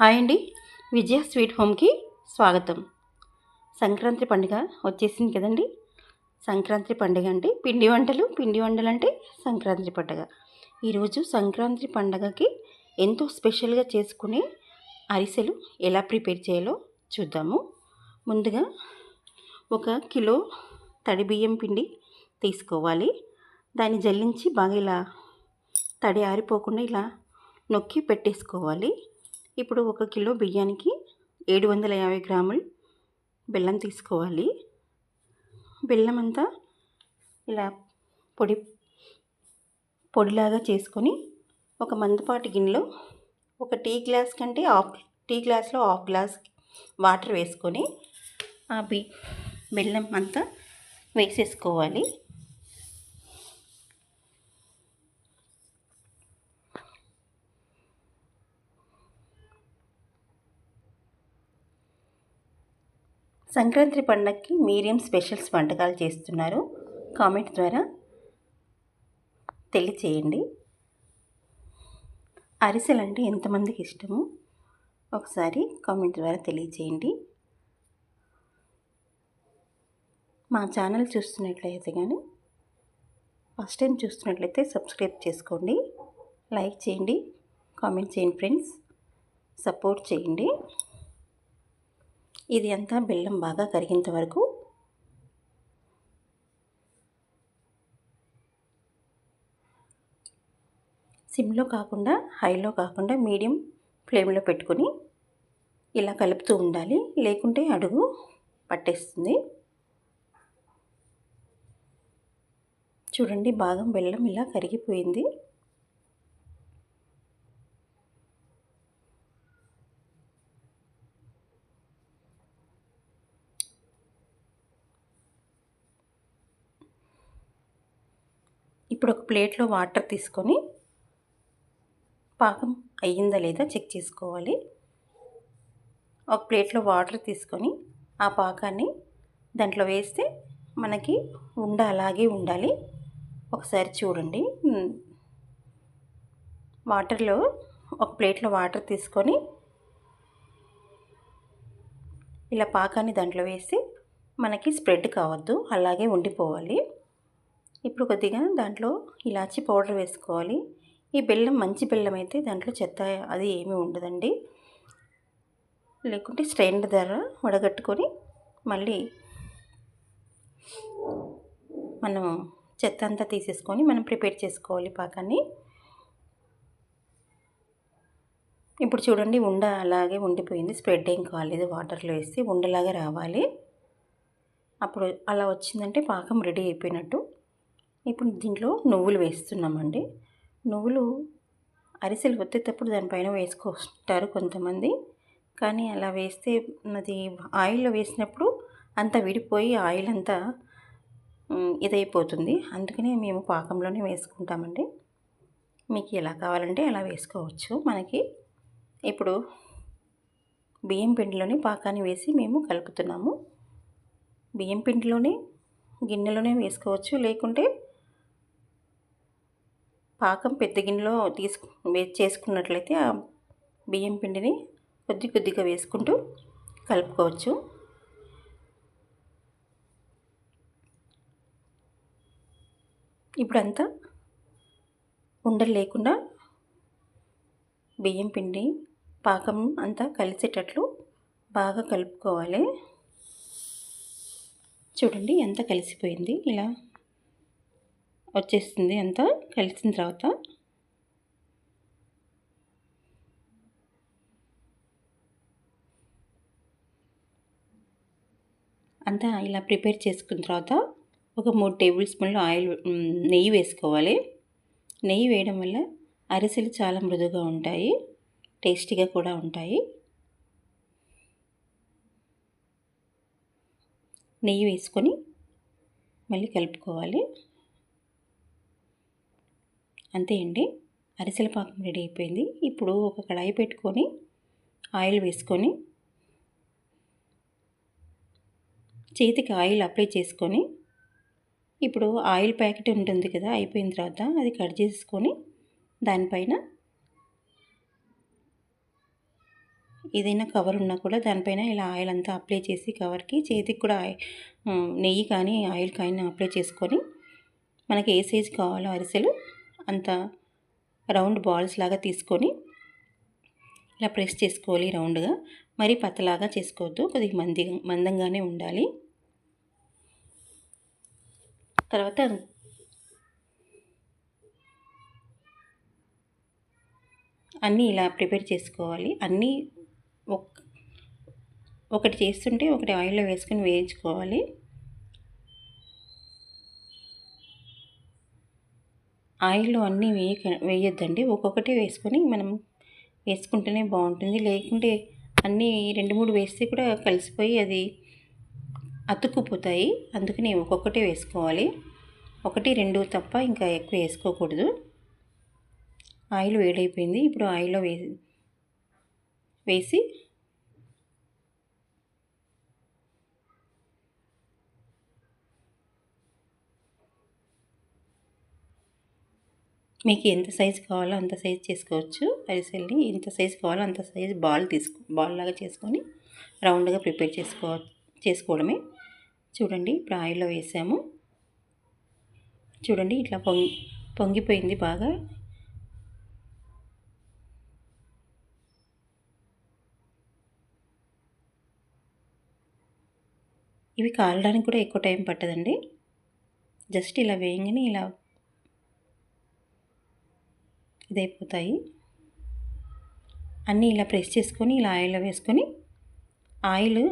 Hi అండి. విజయ sweet హోమ్కి స్వాగతం. సంక్రాంతి పండుగ వచ్చేసింది కదండి. సంక్రాంతి పండుగ అంటే పిండి వంటలు పిండి వంటలు అంటే సంక్రాంతి పండుగ. ఈరోజు సంక్రాంతి పండుగకి ఎంతో స్పెషల్గా చేసుకునే అరిసెలు ఎలా ప్రిపేర్ చేయాలో చూద్దాము. ముందుగా ఒక కిలో తడి బియ్యం పిండి తీసుకోవాలి. దాన్ని జల్లించి బాగా ఇలా తడి ఆరిపోకుండా ఇలా నొక్కి పెట్టేసుకోవాలి. ఇప్పుడు ఒక కిలో బియ్యానికి ఏడు వందల యాభై గ్రాములు బెల్లం తీసుకోవాలి. బెల్లం అంతా ఇలా పొడి పొడిలాగా చేసుకొని ఒక మందపాటి గిన్నెలో ఒక టీ గ్లాస్ కంటే హాఫ్ టీ గ్లాస్లో హాఫ్ గ్లాస్ వాటర్ వేసుకొని ఆ బి బెల్లం అంతా వేసేసుకోవాలి. సంక్రాంతి పండగకి మీరేం స్పెషల్స్ వంటకాలు చేస్తున్నారు? కామెంట్ ద్వారా తెలియచేయండి. అరిసెలు అంటే ఎంతమందికి ఇష్టము? ఒకసారి కామెంట్ ద్వారా తెలియచేయండి. మా ఛానల్ చూస్తున్నట్లయితే కానీ ఫస్ట్ టైం చూస్తున్నట్లయితే సబ్స్క్రైబ్ చేసుకోండి. లైక్ చేయండి. కామెంట్ చేయండి ఫ్రెండ్స్. సపోర్ట్ చేయండి. ఇది అంతా బెల్లం బాగా కరిగేంత వరకు సిమ్లో కాకుండా హైలో కాకుండా మీడియం ఫ్లేమ్లో పెట్టుకొని ఇలా కలుపుతూ ఉండాలి. లేకుంటే అడుగు పట్టేస్తుంది. చూడండి బాగా బెల్లం ఇలా కరిగిపోయింది. ఇప్పుడు ఒక ప్లేట్లో వాటర్ తీసుకొని పాకం అయ్యిందా లేదా చెక్ చేసుకోవాలి. ఒక ప్లేట్లో వాటర్ తీసుకొని ఆ పాకాన్ని దాంట్లో వేస్తే మనకి ఉండ అలాగే ఉండాలి. ఒకసారి చూడండి. వాటర్లో ఒక ప్లేట్లో వాటర్ తీసుకొని ఇలా పాకాన్ని దాంట్లో వేసి మనకి స్ప్రెడ్ కావద్దు అలాగే ఉండిపోవాలి. ఇప్పుడు కొద్దిగా దాంట్లో ఇలాచి పౌడర్ వేసుకోవాలి. ఈ బెల్లం మంచి బెల్లం అయితే దాంట్లో చెత్త అది ఏమీ ఉండదండి. లేకుంటే స్ట్రెయిన్ ద్వారా వడగట్టుకొని మళ్ళీ మనం చెత్త అంతా తీసేసుకొని మనం ప్రిపేర్ చేసుకోవాలి పాకాన్ని. ఇప్పుడు చూడండి ఉండ అలాగే ఉండిపోయింది. స్ప్రెడ్ ఏం కాలేదు. వాటర్లో వేసి ఉండలాగా రావాలి. అప్పుడు అలా వచ్చిందంటే పాకం రెడీ అయిపోయినట్టు. ఇప్పుడు దీంట్లో నువ్వులు వేస్తున్నామండి. నువ్వులు అరిసెలు ఒత్తేటప్పుడు దానిపైన వేసుకొస్తారు కొంతమంది. కానీ అలా వేస్తే అది ఆయిల్లో వేసినప్పుడు అంతా విడిపోయి ఆయిల్ అంతా ఇదైపోతుంది. అందుకనే మేము పాకంలోనే వేసుకుంటామండి. మీకు ఎలా కావాలంటే అలా వేసుకోవచ్చు మనకి. ఇప్పుడు బియ్యం పిండిలోనే పాకాన్ని వేసి మేము కలుపుతున్నాము. బియ్యం పిండిలోనే గిన్నెలోనే వేసుకోవచ్చు. లేకుంటే పాకం పెద్ద గిన్నెలో తీసుకు చేసుకున్నట్లయితే ఆ బియ్యం పిండిని కొద్ది కొద్దిగా వేసుకుంటూ కలుపుకోవచ్చు. ఇప్పుడంతా ఉండలు లేకుండా బియ్యం పిండి పాకం అంతా కలిసేటట్లు బాగా కలుపుకోవాలి. చూడండి ఎంత కలిసిపోయింది. ఇలా వచ్చేస్తుంది అంతా కలిసిన తర్వాత. అంతా ఇలా ప్రిపేర్ చేసుకున్న తర్వాత ఒక మూడు టేబుల్ స్పూన్లు ఆయిల్ నెయ్యి వేసుకోవాలి. నెయ్యి వేయడం వల్ల అరిసెలు చాలా మృదుగా ఉంటాయి టేస్టీగా కూడా ఉంటాయి. నెయ్యి వేసుకొని మళ్ళీ కలుపుకోవాలి. అంతే అండి. అరిసెల పాకం రెడీ అయిపోయింది. ఇప్పుడు ఒక కడాయి పెట్టుకొని ఆయిల్ వేసుకొని చేతికి ఆయిల్ అప్లై చేసుకొని ఇప్పుడు ఆయిల్ ప్యాకెట్ ఉంటుంది కదా అయిపోయిన తర్వాత అది కట్ చేసుకొని దానిపైన ఏదైనా కవర్ ఉన్నా కూడా దానిపైన ఇలా ఆయిల్ అంతా అప్లై చేసి కవర్కి చేతికి కూడా నెయ్యి కానీ ఆయిల్ కానీ అప్లై చేసుకొని మనకి ఏ సైజు కావాలో అరిసెలు అంత రౌండ్ బాల్స్ లాగా తీసుకొని ఇలా ప్రెస్ చేసుకోవాలి రౌండ్గా. మరీ పతలాగా చేసుకోవద్దు. కొద్దిగా మంది మందంగానే ఉండాలి. తర్వాత అన్నీ ఇలా ప్రిపేర్ చేసుకోవాలి. అన్నీ ఒకటి చేస్తుంటే ఒకటి ఆయిల్లో వేసుకొని వేయించుకోవాలి. ఆయిల్లో అన్నీ వేయక వేయొద్దండి. ఒక్కొక్కటి వేసుకొని మనం వేసుకుంటేనే బాగుంటుంది. లేకుంటే అన్నీ రెండు మూడు వేస్తే కూడా కలిసిపోయి అది అతుక్కుపోతాయి. అందుకని ఒక్కొక్కటే వేసుకోవాలి. ఒకటి రెండు తప్ప ఇంకా ఎక్కువ వేసుకోకూడదు. ఆయిల్ వేడైపోయింది. ఇప్పుడు ఆయిల్లో వేసి వేసి మీకు ఎంత సైజు కావాలో అంత సైజు చేసుకోవచ్చు. అరిసెల్ని ఎంత సైజు కావాలో అంత సైజు బాల్ తీసుకో బాల్ లాగా చేసుకొని రౌండ్గా ప్రిపేర్ చేసుకో చేసుకోవడమే. చూడండి ఇప్పుడు ఆయిల్లో వేసాము. చూడండి ఇట్లా పొంగి పొంగిపోయింది బాగా. ఇవి కాలడానికి కూడా ఎక్కువ టైం పట్టదండి. జస్ట్ ఇలా వేయంగానే ఇలా ఇదైపోతాయి. అన్నీ ఇలా ప్రెస్ చేసుకొని ఇలా ఆయిల్లో వేసుకొని ఆయిల్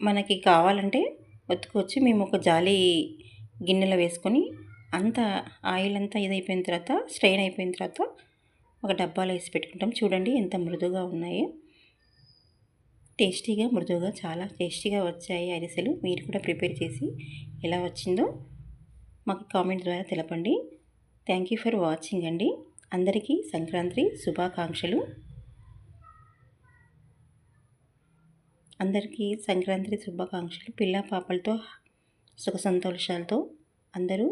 మనకి కావాలంటే ఒత్తుకొచ్చి మేము ఒక జాలి గిన్నెలో వేసుకొని అంత ఆయిల్ అంతా ఇదైపోయిన తర్వాత స్ట్రెయిన్ అయిపోయిన తర్వాత ఒక డబ్బాలో వేసి పెట్టుకుంటాం. చూడండి ఎంత మృదుగా ఉన్నాయో. టేస్టీగా మృదువుగా చాలా టేస్టీగా వచ్చాయి అరిసెలు. మీరు కూడా ప్రిపేర్ చేసి ఎలా వచ్చిందో మాకు కామెంట్ ద్వారా తెలపండి. థ్యాంక్ యూ ఫర్ వాచింగ్ అండి. అందరికీ సంక్రాంతి శుభాకాంక్షలు. అందరికీ సంక్రాంతి శుభాకాంక్షలు. పిల్ల పాపలతో సుఖ సంతోషాలతో అందరూ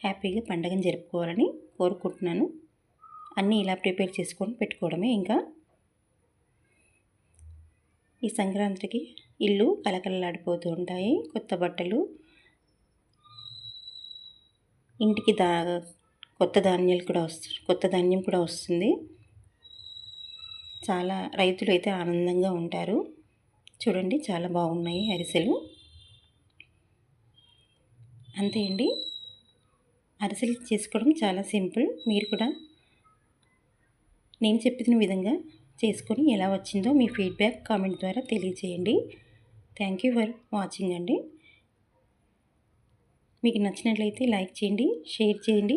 హ్యాపీగా పండగను జరుపుకోవాలని కోరుకుంటున్నాను. అన్నీ ఇలా ప్రిపేర్ చేసుకొని పెట్టుకోవడమే ఇంకా. ఈ సంక్రాంతికి ఇల్లు కలకలలాడిపోతూ ఉంటాయి. కొత్త బట్టలు ఇంటికి దా కొత్త ధాన్యాలు కూడా వస్తు కొత్త ధాన్యం కూడా వస్తుంది. చాలా రైతులు అయితే ఆనందంగా ఉంటారు. చూడండి చాలా బాగున్నాయి అరిసెలు. అంతే అండి. అరిసెలు చేసుకోవడం చాలా సింపుల్. మీరు కూడా నేను చెప్పిన విధంగా చేసుకొని ఎలా వచ్చిందో మీ ఫీడ్బ్యాక్ కామెంట్ ద్వారా తెలియజేయండి థ్యాంక్ యూ ఫర్ వాచింగ్ అండి. మీకు నచ్చినట్లయితే లైక్ చేయండి షేర్ చేయండి.